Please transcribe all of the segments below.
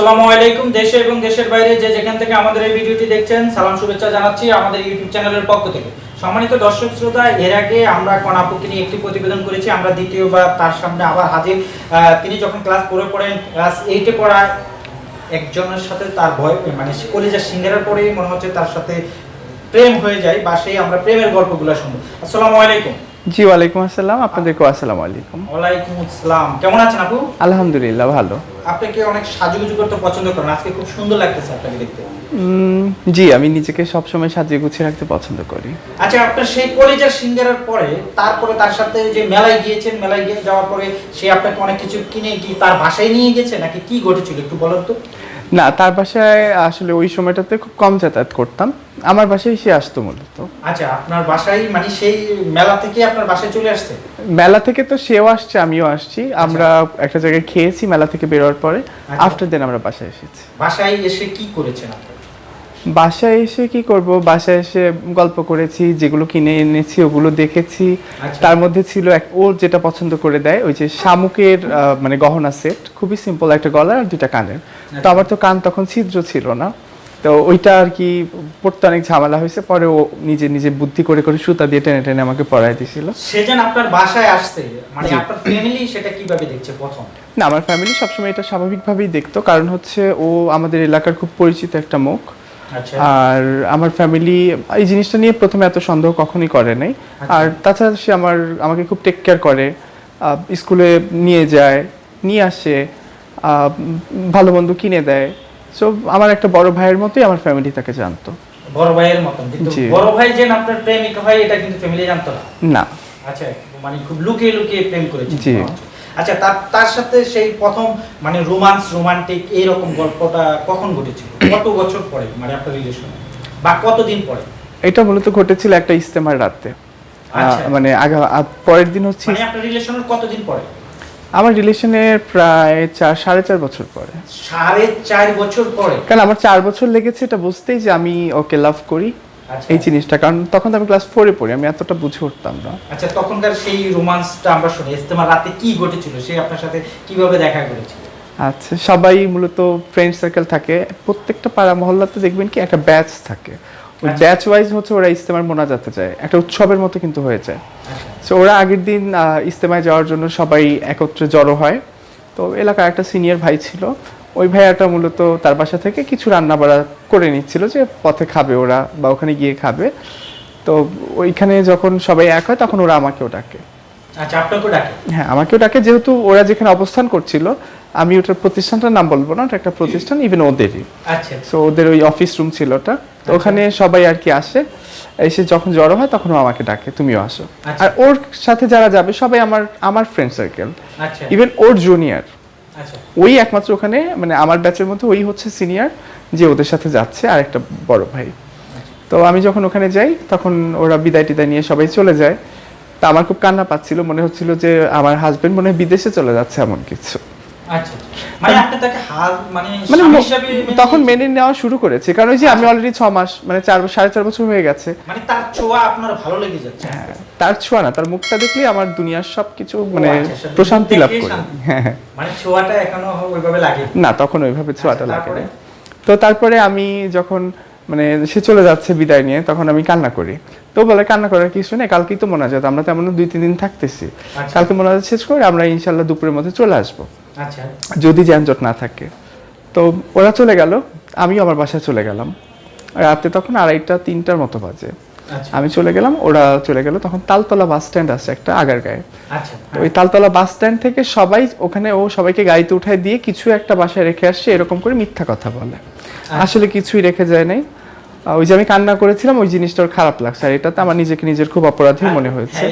আসসালামু আলাইকুম দেশে এবং দেশের বাইরে যে যেখান থেকে আমাদের এই ভিডিওটি দেখছেন, সালাম শুভেচ্ছা জানাচ্ছি আমাদের ইউটিউব চ্যানেলের পক্ষ থেকে। সম্মানিত দর্শক শ্রোতা, এর আগে আমরা কণাপুকে নিয়ে একটি প্রতিবেদন করেছি, আমরা দ্বিতীয়বার তার সামনে আবার হাজির। তিনি যখন ক্লাস ফোরে পড়েন, ক্লাস এইটে পড়া একজনের সাথে তার ভয় মানে কলেজের সিঙ্গারের পরেই মনে হচ্ছে তার সাথে প্রেম হয়ে যায়, বা সেই আমরা প্রেমের গল্পগুলো শুনব। আসসালামু আলাইকুম। জি ওয়ালাইকুম আসসালাম। আপনাদেরকেও আসসালামু আলাইকুম। ওয়ালাইকুম আসসালাম। কেমন আছেন আপু? আলহামদুলিল্লাহ ভালো। আপনাকে অনেক সাজুগুজু করতে পছন্দ করেন। আজকে খুব সুন্দর লাগতেছে আপনাকে দেখতে। জি আমি নিজেকে সবসময় সাজিয়ে গুছিয়ে রাখতে পছন্দ করি। আচ্ছা আপনার সেই কলেজের সিঙ্গারের পরে তারপরে তার সাথে যে মেলায় গিয়েছেন মেলায় গিয়ে যাওয়ার পরে সে আপনাকে অনেক কিছু কিনে কি তার বাসায় নিয়ে গেছে? নাকি কি ঘটেছিল? একটু বলেন তো। না তার বাসায় আসলে ওই সময়টাতে খুব কম যাতায়াত করতাম। আমার বাসায় সে আসতো মূলত। আচ্ছা আপনার বাসায় মানে সেই মেলা থেকে আপনার বাসায় চলে আসছে? মেলা থেকে তো সেও আসছে আমিও আসছি। আমরা একটা জায়গায় খেয়েছি মেলা থেকে বেরোয়ার পরে। আচ্ছা। আফটার দেন আমরা বাসায় এসেছি। বাসায় এসে কি করেছেন আপনি? বাসায় এসে কি করব? বাসায় এসে গল্প করেছি যেগুলো কিনে এনেছি ওগুলো দেখেছি। আচ্ছা। তার মধ্যে ছিল এক ও যেটা পছন্দ করে দেয় ওই যে শামুকের মানে গহনা সেট। খুবই সিম্পল একটা গলা আর দুইটা কানের। তো আমার তো কান তখন ছিদ্র ছিল না। তো ওইটা আর কি পড়তে অনেক ঝামেলা হয়েছে। পরে ও নিজে নিজে বুদ্ধি করে করে সুতা দিয়ে টেনে টেনে আমাকে পড়াই দিয়েছিল সে যেন আপনার বাসায় আসছে মানে আপনার ফ্যামিলি সেটা কীভাবে দেখছে প্রথম? না আমার ফ্যামিলি সবসময় এটা স্বাভাবিকভাবেই দেখতো। কারণ হচ্ছে ও আমাদের এলাকার খুব পরিচিত একটা মুখ। আচ্ছা আর আমার ফ্যামিলি এই জিনিসটা নিয়ে প্রথমে এত সন্দেহ কখনোই করে নাই। আচ্ছা। আর তাছাড়া সে আমার আমাকে খুব টেক কেয়ার করে। স্কুলে নিয়ে যায় নিয়ে আসে ভালো মন্দ কিনে দেয়। সো আমার একটা বড় ভাইয়ের মতোই আমার ফ্যামিলি তাকে জানতো। বড় ভাইয়ের মতন কিন্তু। বড় ভাই যে আপনার প্রেমিক হয় এটা কিন্তু ফ্যামিলি জানতো না। না। আচ্ছা মানে খুব লুকিয়ে লুকিয়ে প্রেম করেছে জি। আচ্ছা তার তার সাথে সেই প্রথম মানে রোমান্স রোমান্টিক এইরকম গল্পটা কখন ঘটেছিল? কত বছর পরে মানে আপনার রিলেশন বা কতদিন পরে? এটা মূলত ঘটেছিল একটা ইস্তেমার রাতে। আচ্ছা। মানে পরের দিন হচ্ছে মানে আপনার রিলেশনের কতদিন পরে? আমার রিলেশনের প্রায় চার সাড়ে চার বছর পরে। সাড়ে চার বছর পরে? কারণ আমার চার বছর লেগেছে এটা বুঝতেই যে আমি ওকে লাভ করি। এই জিনিসটা কারণ তখন আমি ক্লাস ফোরে পড়ি আমি এতটা বুঝে উঠতাম না। আচ্ছা তখনকার সেই রোমান্সটা আমরা শুনি ইস্তেমার রাতে কি ঘটেছিল সে আপনার সাথে কীভাবে দেখা করেছিল? আচ্ছা সবাই মূলত ফ্রেন্ড সার্কেল থাকে প্রত্যেকটা পাড়া মহল্লাতে দেখবেন কি একটা ব্যাচ থাকে। ওই আচ্ছা। ব্যাচ ওয়াইজ হচ্ছে ওরা ইস্তেমার মোনাজাতে যায় একটা উৎসবের মতো কিন্তু হয়ে যায়। আচ্ছা। সো ওরা আগের দিন ইস্তেমায় যাওয়ার জন্য সবাই একত্রে জড়ো হয়। তো এলাকার একটা সিনিয়র ভাই ছিল ওই ভাইয়াটা মূলত তার বাসা থেকে কিছু রান্না বাড়া করে নিচ্ছিল যে পথে খাবে ওরা বা ওখানে গিয়ে খাবে। তো ওইখানে যখন সবাই এক হয় তখন ওরা আমাকেও ডাকে। আচ্ছা ডাকে? হ্যাঁ আমাকেও ডাকে। যেহেতু ওরা যেখানে অবস্থান করছিল আমি ওটার প্রতিষ্ঠানটার নাম বলব না ওটা একটা প্রতিষ্ঠান ইভেন ওদেরই আচ্ছা। সো ওদের ওই অফিস রুম ছিল ওটা। তো ওখানে সবাই আর কি আসে। এসে যখন জড়ো হয় তখন আমাকে ডাকে তুমিও আসো। আচ্ছা। আর ওর সাথে যারা যাবে সবাই আমার আমার ফ্রেন্ড সার্কেল আচ্ছা। ইভেন ওর জুনিয়র আচ্ছা ওই একমাত্র ওখানে মানে আমার ব্যাচের মধ্যে ওই হচ্ছে সিনিয়র যে ওদের সাথে যাচ্ছে আর একটা বড় ভাই। তো আমি যখন ওখানে যাই তখন ওরা বিদায় টিদায় নিয়ে সবাই চলে যায়। তা আমার খুব কান্না পাচ্ছিল মনে হচ্ছিল যে আমার হাজবেন্ড মনে হয় বিদেশে চলে যাচ্ছে এমন কিছু। আচ্ছা মানে তাকে হাল মানে মানে মেনে তখন মেনে নেওয়া শুরু করেছে কারণ ওই যে আমি অলরেডি ছ মাস মানে চার সাড়ে চার বছর হয়ে গেছে। মানে তার ছোঁয়া আপনার ভালো লেগে যাচ্ছে। হ্যাঁ তার ছোঁয়া না তার মুখটা দেখলেই আমার দুনিয়ার সবকিছু মানে আচ্ছা, আচ্ছা, প্রশান্তি লাভ করি। হ্যাঁ হ্যাঁ। মানে ছোঁয়াটা এখনও ওইভাবে লাগে? না তখন ওইভাবে ছোঁয়াটা আচ্ছা, লাগে? না। তো তারপরে আমি যখন মানে সে চলে যাচ্ছে বিদায় নিয়ে তখন আমি কান্না করি। তো বলে কান্না করার কিছু নেই কালকেই তো মোনাজাত আমরা তেমন দুই তিন দিন থাকতেছি। আচ্ছা। কালকে মোনাজাত শেষ করে আমরা ইনশাল্লাহ দুপুরের মধ্যে চলে আসব। আচ্ছা যদি যানজট না থাকে। তো ওরা চলে গেল আমিও আমার বাসায় চলে গেলাম। রাতে তখন আড়াইটা তিনটার মতো বাজে। আচ্ছা। আমি চলে গেলাম ওরা চলে গেল তখন তালতলা বাস স্ট্যান্ড আছে একটা আগার গায়ে আচ্ছা ওই তালতলা বাস স্ট্যান্ড থেকে সবাই ওখানে ও সবাইকে গাড়িতে উঠায় দিয়ে কিছু একটা বাসায় রেখে আসছে এরকম করে মিথ্যা কথা বলে। আসলে কিছুই রেখে যায় নাই। ওই যে আমি কান্না করেছিলাম ওই জিনিসটা খারাপ লাগছে। আর এটাতে আমার নিজেকে নিজের খুব অপরাধী মনে হয়েছে।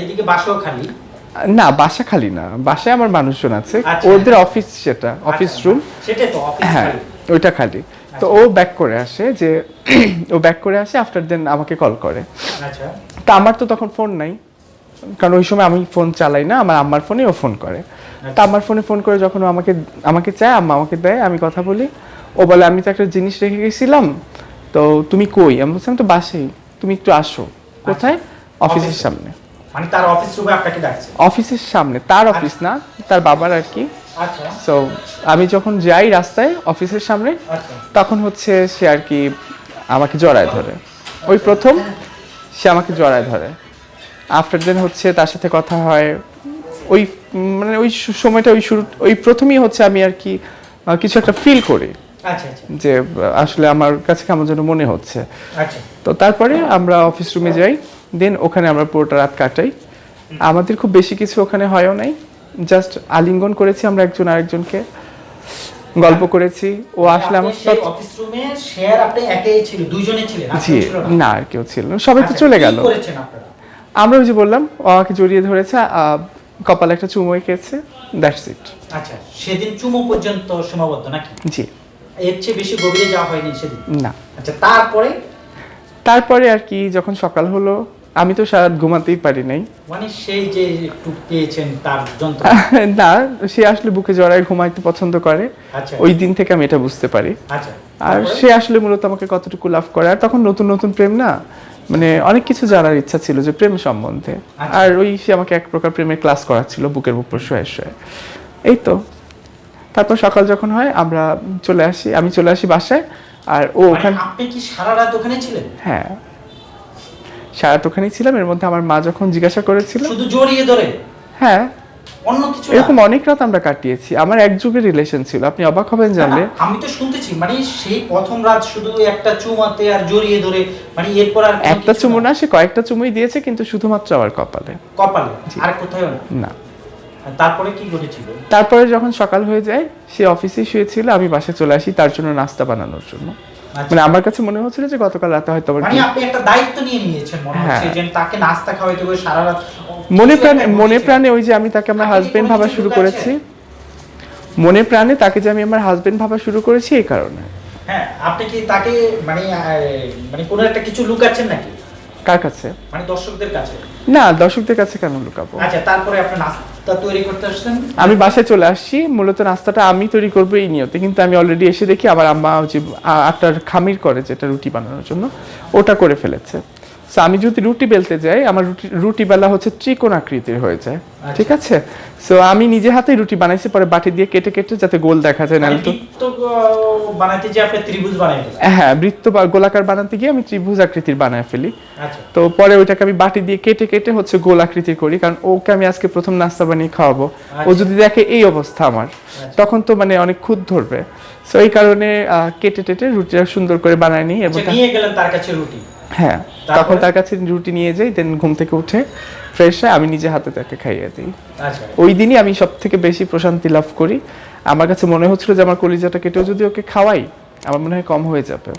না বাসা খালি না। বাসায় আমার মানুষজন আছে। আচ্ছা। ওদের অফিস সেটা অফিস আচ্ছা, রুম হ্যাঁ ওইটা খালি। তো ও ব্যাক করে আসে যে ও ব্যাক করে আসে আফটার দেন আমাকে কল করে। আচ্ছা। তা আমার তো তখন ফোন নাই। কারণ ওই সময় আমি ফোন চালাই না আমার আম্মার ফোনে ও ফোন করে। তা আমার ফোনে ফোন করে যখন আমাকে আমাকে চায় আম্মা আমাকে দেয় আমি কথা বলি। ও বলে আমি তো একটা জিনিস রেখে গেছিলাম। তো তুমি কই? আমি বলছি আমি তো বাসেই তুমি একটু আসো। কোথায়? অফিসের সামনে। মানে তার অফিস রুমে আপনাকে ডাকছে। অফিসের সামনে তার অফিস না তার বাবার আর কি। আচ্ছা। সো আমি যখন যাই রাস্তায় অফিসের সামনে আচ্ছা। তখন হচ্ছে সে আর কি আমাকে জড়ায় ধরে। ওই প্রথম সে আমাকে জড়ায় ধরে। আফটার দেন হচ্ছে তার সাথে কথা হয়। ওই মানে ওই সময়টা ওই শুরু ওই প্রথমেই হচ্ছে আমি আর কি কিছু একটা ফিল করি। আচ্ছা আচ্ছা। যে আসলে আমার কাছে কেমন যেন মনে হচ্ছে। আচ্ছা। তো তারপরে আমরা অফিস রুমে যাই। দেন ওখানে আমরা পুরোটা রাত কাটাই। আমাদের খুব বেশি কিছু ওখানে হয়ও নাই। জাস্ট আলিঙ্গন করেছি আমরা একজন আরেকজনকে। গল্প করেছি। ও আসলে আমার অফিস রুমে শেয়ার আপনি একাই ছিল ছিলেন জি না? আর কেউ ছিল না। সবাই তো আচ্ছা, চলে গেল। আমরা ওই যে বললাম ও আমাকে জড়িয়ে ধরেছে কপালে একটা চুমো এঁকেছে। দ্যাটস ইট আচ্ছা সেদিন চুমো পর্যন্ত সীমাবদ্ধ নাকি? জি। এর চেয়ে বেশি গভীরে যাওয়া হয়নি সেদিন? না। আচ্ছা তারপরে? তারপরে আর কি যখন সকাল হলো আমি তো সারা ঘুমাতেই পারি নাই। মানে সেই যে একটু পেয়েছেন তার না সে আসলে বুকে জড়ায় ঘুমাইতে পছন্দ করে। আচ্ছা। ওই দিন থেকে আমি এটা বুঝতে পারি। আচ্ছা। আর সে আসলে মূলত আমাকে কতটুকু লাভ করে। আর তখন নতুন নতুন প্রেম না মানে অনেক কিছু জানার ইচ্ছা ছিল যে প্রেম সম্বন্ধে। আচ্ছা। আর ওই সে আমাকে এক প্রকার প্রেমের ক্লাস করাচ্ছিল বুকের উপর শুয়ে শুয়ে। এই তো। তারপর সকাল যখন হয় আমরা চলে আসি আমি চলে আসি বাসায়। আর ও মানে ওখানে আপনি কি সারা রাত ওখানে ছিলেন? হ্যাঁ। সারা ওখানেই ছিলাম এর মধ্যে আমার মা যখন জিজ্ঞাসা করেছিল। শুধু জড়িয়ে ধরে? হ্যাঁ। অন্য কিছু এরকম অনেক রাত আমরা কাটিয়েছি। আমার এক যুগের রিলেশন ছিল আপনি অবাক হবেন জানলে। আমি তো শুনতেছি মানে সেই প্রথম রাত শুধু একটা চুমাতে আর জড়িয়ে ধরে মানে এরপর আর একটা চুমু না সে কয়েকটা চুমুই দিয়েছে কিন্তু শুধুমাত্র আমার কপালে। কপালে? আর কোথাও না। তারপরে কি ঘটেছিল? তারপরে যখন সকাল হয়ে যায় সে অফিসে শুয়েছিল আমি বাসে চলে আসি তার জন্য নাস্তা বানানোর জন্য। মানে আমার কাছে মনে হচ্ছিল যে গতকাল রাতে হয়তো মানে আপনি একটা দায়িত্ব নিয়ে নিয়েছেন মনে হ্যাঁ। হচ্ছে যে তাকে নাস্তা খাওয়াইতে হবে সারা রাত মনে প্রাণে মনে প্রাণে ওই যে আমি তাকে আমার হাজবেন্ড ভাবা শুরু করেছি। মনে প্রাণে তাকে যে আমি আমার হাজবেন্ড ভাবা শুরু করেছি এই কারণে। হ্যাঁ আপনি কি তাকে মানে মানে কোনো একটা কিছু লুকাচ্ছেন নাকি? কার কাছে? মানে দর্শকদের কাছে? না দর্শকদের কাছে কেন লুকাবো? আচ্ছা তারপরে আপনি নাস্তা তৈরি করতে আসছেন? আমি বাসায় চলে আসছি মূলত নাস্তাটা আমি তৈরি করব এই নিয়তে। কিন্তু আমি অলরেডি এসে দেখি আমার আম্মা যে আটটার আটার খামির করে যেটা রুটি বানানোর জন্য ওটা করে ফেলেছে। সো আমি যদি রুটি বেলতে যাই আমার রুটি রুটি বেলা হচ্ছে ত্রিকোণ আকৃতির হয়ে যায়। ঠিক আছে? সো আমি নিজে হাতেই রুটি বানাইছি পরে বাটি দিয়ে কেটে কেটে যাতে গোল দেখা যায় নাহলে তো বানাইতে যে আপনি ত্রিভুজ বানাই হ্যাঁ বৃত্ত বা গোলাকার বানাতে গিয়ে আমি ত্রিভুজ আকৃতির বানায় ফেলি। আচ্ছা। তো পরে ওইটাকে আমি বাটি দিয়ে কেটে কেটে হচ্ছে গোল আকৃতির করি কারণ ওকে আমি আজকে প্রথম নাস্তা বানিয়ে খাওয়াবো। ও আচ্ছা। যদি দেখে এই অবস্থা আমার তখন তো মানে অনেক খুদ ধরবে। সো এই কারণে কেটে টেটে রুটিটা সুন্দর করে বানায় নিই এবং আচ্ছা নিয়ে গেলেন তার কাছে রুটি? হ্যাঁ তখন তার কাছে রুটি নিয়ে যাই দেন ঘুম থেকে উঠে ফ্রেশ হয় আমি নিজে হাতে তাকে খাইয়ে দিই। আচ্ছা। ওই দিনই আমি সব থেকে বেশি প্রশান্তি লাভ করি। আমার কাছে মনে হচ্ছিল যে আমার কলিজাটা কেটেও যদি ওকে খাওয়াই আমার মনে হয় কম হয়ে যাবে।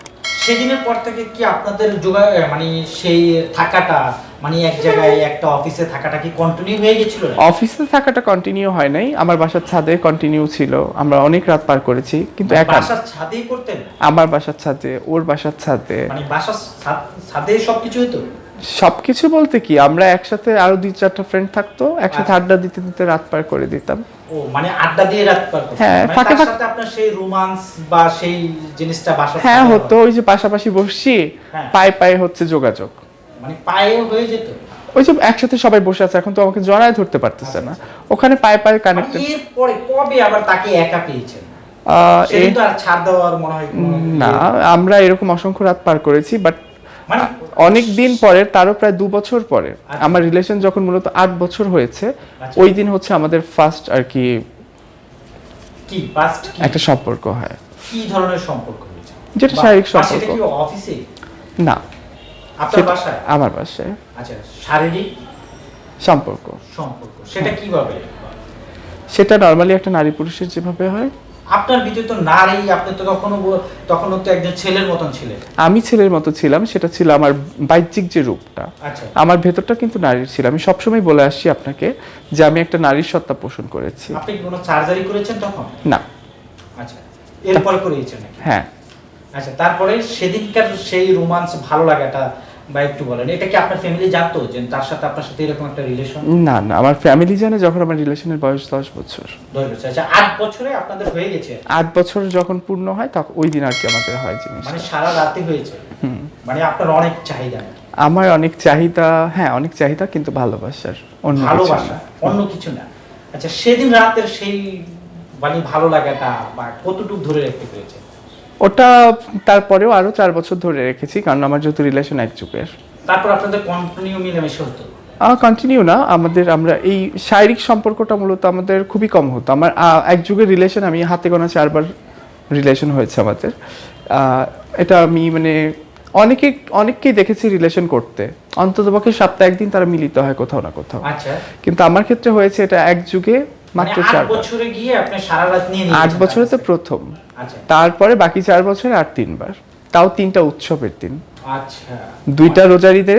সেদিনের পর থেকে কি আপনাদের যোগা মানে সেই থাকাটা মানে এক জায়গায় একটা অফিসে থাকাটা কি কন্টিনিউ হয়ে গেছিল অফিসে থাকাটা কন্টিনিউ হয় নাই। আমার বাসার ছাদে কন্টিনিউ ছিল। আমরা অনেক রাত পার করেছি কিন্তু একা। বাসার ছাদেই করতেন? আমার বাসার ছাদে ওর বাসার ছাদে। মানে বাসার ছাদে সবকিছু হতো সবকিছু বলতে কি আমরা একসাথে আরও দুই চারটা ফ্রেন্ড থাকতো একসাথে আড্ডা দিতে দিতে রাত পার করে দিতাম। ও মানে আড্ডা দিয়ে রাত পার হ্যাঁ, মানে ফাঁকে ফাঁকে- আপনার সেই রোমান্স বা সেই জিনিসটা বাসার হ্যাঁ হতো ওই যে পাশাপাশি বসছি হ্যাঁ। পায়ে পায়ে হচ্ছে যোগাযোগ। মানে পায়ে হয়ে যেত। ওই যে একসাথে সবাই বসে আছে এখন তো আমাকে জড়ায় ধরতে পারতেছে না। ওখানে পায়ে পায়ে কানেক্টেড এরপরে কবে আবার তাকে একা পেয়েছেন? না আমরা এরকম অসংখ্য রাত পার করেছি বাট মানে অনেক দিন পরে তারও প্রায় দু বছর পরে আচ্ছা। আমার রিলেশন যখন মূলত আট বছর হয়েছে আচ্ছা। ওই দিন হচ্ছে আমাদের ফার্স্ট আর কি একটা সম্পর্ক হয়। কি ধরনের সম্পর্ক যেটা শারীরিক সম্পর্ক। অফিসে না। আপনার বাসায়? আমার বাসায়। আচ্ছা শারীরিক? সম্পর্ক। সম্পর্ক। সেটা কীভাবে? সেটা নর্মালি একটা নারী পুরুষের যেভাবে হয়। আপনার ভিতরে তো নারী আপনি তো তখনও তখনও তো একজন ছেলের মতন ছিলেন। আমি ছেলের মতো ছিলাম সেটা ছিল আমার বাহ্যিক যে রূপটা। আচ্ছা। আমার ভেতরটা কিন্তু নারীর ছিল। আমি সবসময় বলে আসছি আপনাকে যে আমি একটা নারীর সত্তা পোষণ করেছি। আপনি কোনো সার্জারি করেছেন তখন? না। আচ্ছা এরপরে করিয়েছেন হ্যাঁ। আচ্ছা তারপরে সেদিনকার সেই রোমান্স ভালো লাগাটা বা একটু বলেন এটা কি আপনার ফ্যামিলি জানতো যে তার সাথে আপনার সাথে এরকম একটা রিলেশন না না আমার ফ্যামিলি জানে যখন আমার রিলেশনের বয়স দশ বছর। ধরে গেছে আচ্ছা আট বছরে আপনাদের হয়ে গেছে? আট বছর যখন পূর্ণ হয় তখন ওই দিন আর কি আমাদের হয় জিনিস মানে সারা রাতে হয়েছে? মানে আপনার অনেক চাহিদা। আমার অনেক চাহিদা হ্যাঁ অনেক চাহিদা কিন্তু ভালোবাসার অন্য ভালোবাসা। অন্য কিছু না। আচ্ছা সেদিন রাতের সেই মানে ভালো লাগাটা বা কতটুকু ধরে রাখতে পেরেছে ওটা তারপরেও আরও চার বছর ধরে রেখেছি কারণ আমার যেহেতু রিলেশন এক যুগের। তারপর আপনাদের কন্টিনিউ মিলেমিশে হতো? কন্টিনিউ না আমাদের আমরা এই শারীরিক সম্পর্কটা মূলত আমাদের খুবই কম হতো। আমার এক যুগের রিলেশন আমি হাতে গোনা চারবার রিলেশন হয়েছে আমাদের। এটা আমি মানে অনেকে অনেককেই দেখেছি রিলেশন করতে। অন্ততপক্ষে সপ্তাহে একদিন তারা মিলিত হয় কোথাও না কোথাও। আচ্ছা। কিন্তু আমার ক্ষেত্রে হয়েছে এটা এক যুগে মাত্র মানে আট বছরে। গিয়ে আপনি সারা রাত নিয়ে আট বছরে তো প্রথম। আচ্ছা। তারপরে বাকি চার বছরে আর তিনবার। তাও তিনটা উৎসবের দিন। আচ্ছা। দুইটা রোজার ঈদে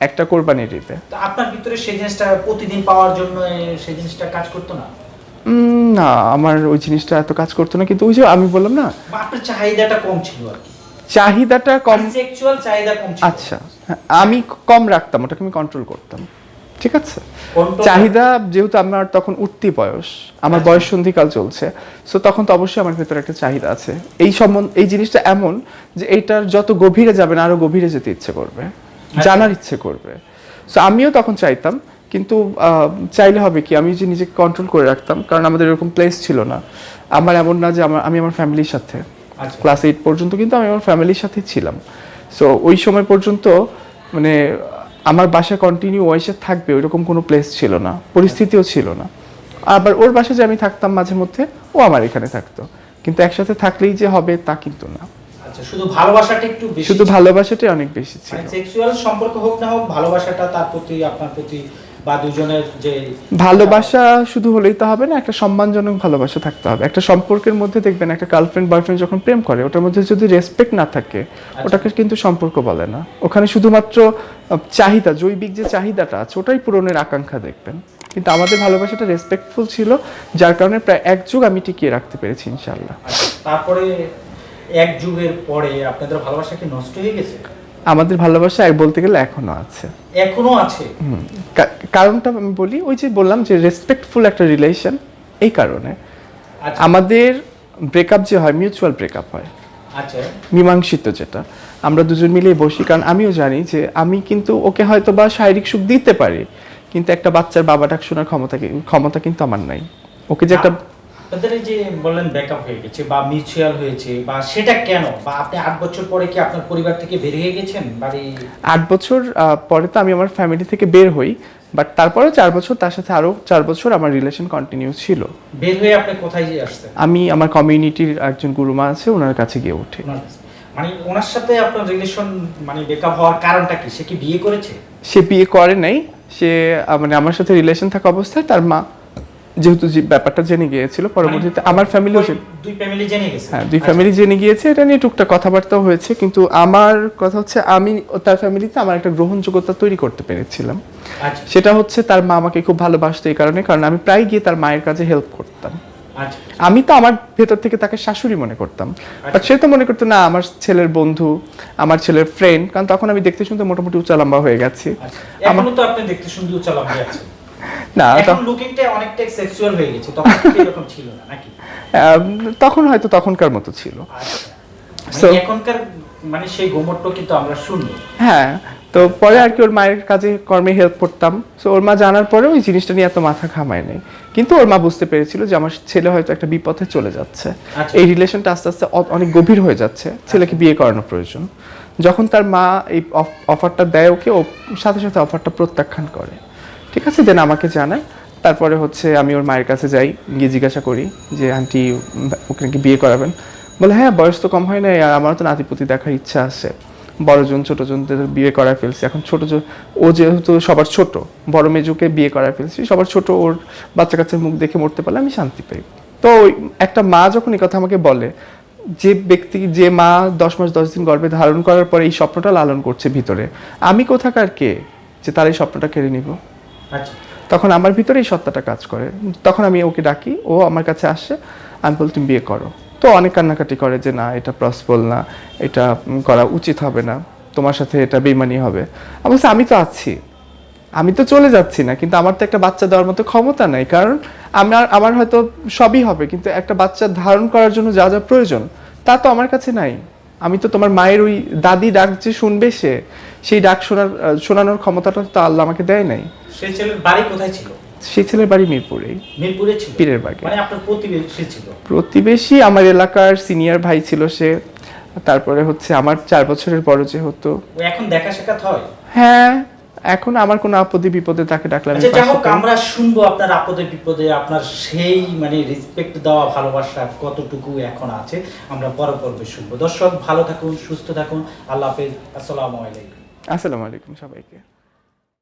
একটা কোরবানির ঈদে। আপনার ভিতরে সেই জিনিসটা প্রতিদিন পাওয়ার জন্য সেই জিনিসটা কাজ করতো না? না আমার ওই জিনিসটা এত কাজ করতো না। কিন্তু ওই যে আমি বললাম না আপনার চাহিদাটা কম ছিল আর কি। চাহিদাটা কম সেক্সুয়াল চাহিদা কম আচ্ছা হ্যাঁ, আমি কম রাখতাম ওটাকে আমি কন্ট্রোল করতাম। ঠিক আছে? চাহিদা যেহেতু আমার তখন উঠতি বয়স আমার আচ্ছা। বয়স সন্ধিকাল চলছে সো তখন তো অবশ্যই আমার ভেতরে একটা চাহিদা আছে। এই সম্বন্ধ এই জিনিসটা এমন যে এইটার যত গভীরে যাবেন আরও গভীরে যেতে ইচ্ছে করবে আচ্ছা। জানার ইচ্ছে করবে। সো আমিও তখন চাইতাম কিন্তু চাইলে হবে কি আমি যে নিজেকে কন্ট্রোল করে রাখতাম কারণ আমাদের এরকম প্লেস ছিল না। আমার এমন না যে আমার আমি আমার ফ্যামিলির সাথে। আচ্ছা। ক্লাস এইট পর্যন্ত কিন্তু আমি আমার ফ্যামিলির সাথেই ছিলাম। সো ওই সময় পর্যন্ত মানে আমার বাসা কন্টিনিউ ওয়াইসে থাকবে ওইরকম কোনো প্লেস ছিল না পরিস্থিতিও ছিল না। আবার ওর বাসা যে আমি থাকতাম মাঝে মধ্যে ও আমার এখানে থাকতো। কিন্তু একসাথে থাকলেই যে হবে তা কিন্তু না। আচ্ছা শুধু ভালোবাসাটা একটু বেশি শুধু ভালোবাসাটাই অনেক বেশি ছিল। সেক্সুয়াল সম্পর্ক হোক না হোক ভালোবাসাটা তার প্রতি আপনার প্রতি বা দুজনের যে ভালোবাসা শুধু হলেই তো হবে না একটা সম্মানজনক ভালোবাসা থাকতে হবে। একটা সম্পর্কের মধ্যে দেখবেন একটা গার্লফ্রেন্ড বয়ফ্রেন্ড যখন প্রেম করে ওটার মধ্যে যদি রেসপেক্ট না থাকে ওটাকে কিন্তু সম্পর্ক বলে না। ওখানে শুধুমাত্র চাহিদা জৈবিক যে চাহিদাটা আছে ওটাই পূরণের আকাঙ্ক্ষা দেখবেন। কিন্তু আমাদের ভালোবাসাটা রেসপেক্টফুল ছিল যার কারণে প্রায় এক যুগ আমি টিকিয়ে রাখতে পেরেছি ইনশাল্লাহ আচ্ছা, তারপরে এক যুগের পরে আপনাদের ভালোবাসা কি নষ্ট হয়ে গেছে? আমাদের ভালোবাসা এক বলতে গেলে এখনও আছে। এখনও আছে। কারণটা আমি বলি ওই যে বললাম যে রেসপেক্টফুল একটা রিলেশন এই কারণে। আচ্ছা। আমাদের ব্রেকআপ যে হয় মিউচুয়াল ব্রেকআপ হয়। আচ্ছা। মীমাংসিত যেটা। আমরা দুজন মিলেই বসি কারণ আমিও জানি যে আমি কিন্তু ওকে হয়তো বা শারীরিক সুখ দিতে পারি কিন্তু একটা বাচ্চার বাবা ডাক শোনার ক্ষমতা ক্ষমতা কিন্তু আমার নাই। ওকে যে একটা আপনাদের এই যে বললেন ব্যাকআপ হয়ে গেছে বা মিউচুয়াল হয়েছে বা সেটা কেন? বা আপনি আট বছর পরে কি আপনার পরিবার থেকে গেছেন? বাড়ি আট বছর পরে তো আমি আমার ফ্যামিলি থেকে বের হই বাট তারপরে চার বছর তার সাথে আরও চার বছর আমার রিলেশন কন্টিনিউ ছিল। বের হয়ে আপনি কোথায় যে আসছেন? আমি আমার কমিউনিটির একজন গুরুমা আছে ওনার কাছে গিয়ে উঠি। মানে ওনার সাথে আপনার রিলেশন মানে ব্রেকআপ হওয়ার কারণটা কি? সে কি বিয়ে করেছে? সে বিয়ে করে নাই সে মানে আমার সাথে রিলেশন থাকা অবস্থায় তার মা যেহেতু যে ব্যাপারটা জেনে গিয়েছিল পরবর্তীতে আমার ফ্যামিলিও দুই ফ্যামিলি জেনে গেছে। হ্যাঁ দুই আচ্ছা, ফ্যামিলি জেনে গিয়েছে এটা নিয়ে টুকটাক কথাবার্তাও হয়েছে কিন্তু আমার কথা হচ্ছে আমি তার ফ্যামিলিতে আমার একটা গ্রহণযোগ্যতা তৈরি করতে পেরেছিলাম। আচ্ছা। সেটা হচ্ছে তার মা আমাকে খুব ভালোবাসতো এই কারণে কারণ আমি প্রায় গিয়ে তার মায়ের কাছে হেল্প করতাম। আচ্ছা। আমি তো আমার ভেতর থেকে তাকে শাশুড়ি মনে করতাম। বাট সে তো মনে করতো না আমার ছেলের বন্ধু আমার ছেলের ফ্রেন্ড কারণ তখন আমি দেখতে শুনতে মোটামুটি উচ্চ লম্বা হয়ে গেছি। আচ্ছা। এখনও তো আপনি দেখতে উচ্চালম হয়ে আছে না এখন লুকিংটা অনেকটাই সেক্সুয়াল হয়ে গেছে তখন এরকম ছিল না নাকি? তখন হয়তো তখনকার মতো ছিল। আচ্ছা। মানে এখনকার মানে সেই গোমরটা কিন্তু আমরা শুনব হ্যাঁ তো পরে আর কি ওর মায়ের কাজে কর্মে হেল্প করতাম। তো ওর মা জানার পরে ওই জিনিসটা নিয়ে এত মাথা ঘামায় নাই। কিন্তু ওর মা বুঝতে পেরেছিল যে আমার ছেলে হয়তো একটা বিপথে চলে যাচ্ছে। আচ্ছা। এই রিলেশনটা আস্তে আস্তে অনেক গভীর হয়ে যাচ্ছে। ছেলেকে বিয়ে করানো প্রয়োজন। যখন তার মা এই অফারটা দেয় ওকে ও সাথে সাথে অফারটা প্রত্যাখ্যান করে। ঠিক আছে, দেন আমাকে জানায় তারপরে হচ্ছে আমি ওর মায়ের কাছে যাই, গিয়ে জিজ্ঞাসা করি যে, আন্টি ওকে নাকি বিয়ে করাবেন? বলে হ্যাঁ বয়স তো কম হয় না আর আমারও তো নাতিপুতি দেখার ইচ্ছা আছে। বড়জন, ছোটজনদের বিয়ে করায় ফেলছি। এখন ছোট ও যেহেতু সবার ছোট, বড় মেজুকে বিয়ে করায় ফেলছি, সবার ছোট, ওর বাচ্চা কাচ্চার মুখ দেখে মরতে পারলে আমি শান্তি পাই। তো একটা মা যখন এই কথা আমাকে বলে, যে ব্যক্তি, যে মা দশ মাস, দশ দিন গর্ভে ধারণ করার পরে এই স্বপ্নটা লালন করছে ভিতরে, আমি কোথাকার কে যে তার এই স্বপ্নটা কেড়ে নিব? তখন আমার ভিতরে এই সত্তাটা কাজ করে। তখন আমি ওকে ডাকি, ও আমার কাছে আসে, আমি বলি, তুমি বিয়ে করো। তো অনেক কান্নাকাটি করে যে, না, এটা পসিবল না, এটা করা উচিত হবে না, তোমার সাথে এটা বেমানি হবে। অবশ্য আমি তো আছি। আমি তো চলে যাচ্ছি না, কিন্তু আমার তো একটা বাচ্চা দেওয়ার মতো ক্ষমতা নাই, কারণ আমার আমার হয়তো সবই হবে, কিন্তু একটা বাচ্চা ধারণ করার জন্য যা যা প্রয়োজন, তা তো আমার কাছে নাই। আমি তো তোমার মায়ের ওই দাদি ডাক যে শুনবে সে সেই ডাক শোনার শোনানোর ক্ষমতাটা তো আল্লাহ আমাকে দেয় নাই। সেই ছেলের বাড়ি কোথায় ছিল? সেই ছেলের বাড়ি মিরপুরেই মিরপুরে ছিল? পীরের বাগে মানে আপনার প্রতিবেশী ছিল? প্রতিবেশী আমার এলাকার সিনিয়র ভাই ছিল সে তারপরে হচ্ছে আমার চার বছরের বড় যে হতো। এখন দেখা সাক্ষাৎ হয়? হ্যাঁ এখন আমার কোনো আপদে বিপদে তাকে ডাকলাম আচ্ছা আমরা শুনব আপনার আপদে বিপদে আপনার সেই মানে রেসপেক্ট দেওয়া ভালোবাসা কতটুকু এখন আছে আমরা পর পর্বে শুনব। দর্শক ভালো থাকুন সুস্থ থাকুন। আল্লাহ হাফেজ। আসসালামু আলাইকুম। আসসালামু আলাইকুম সবাইকে।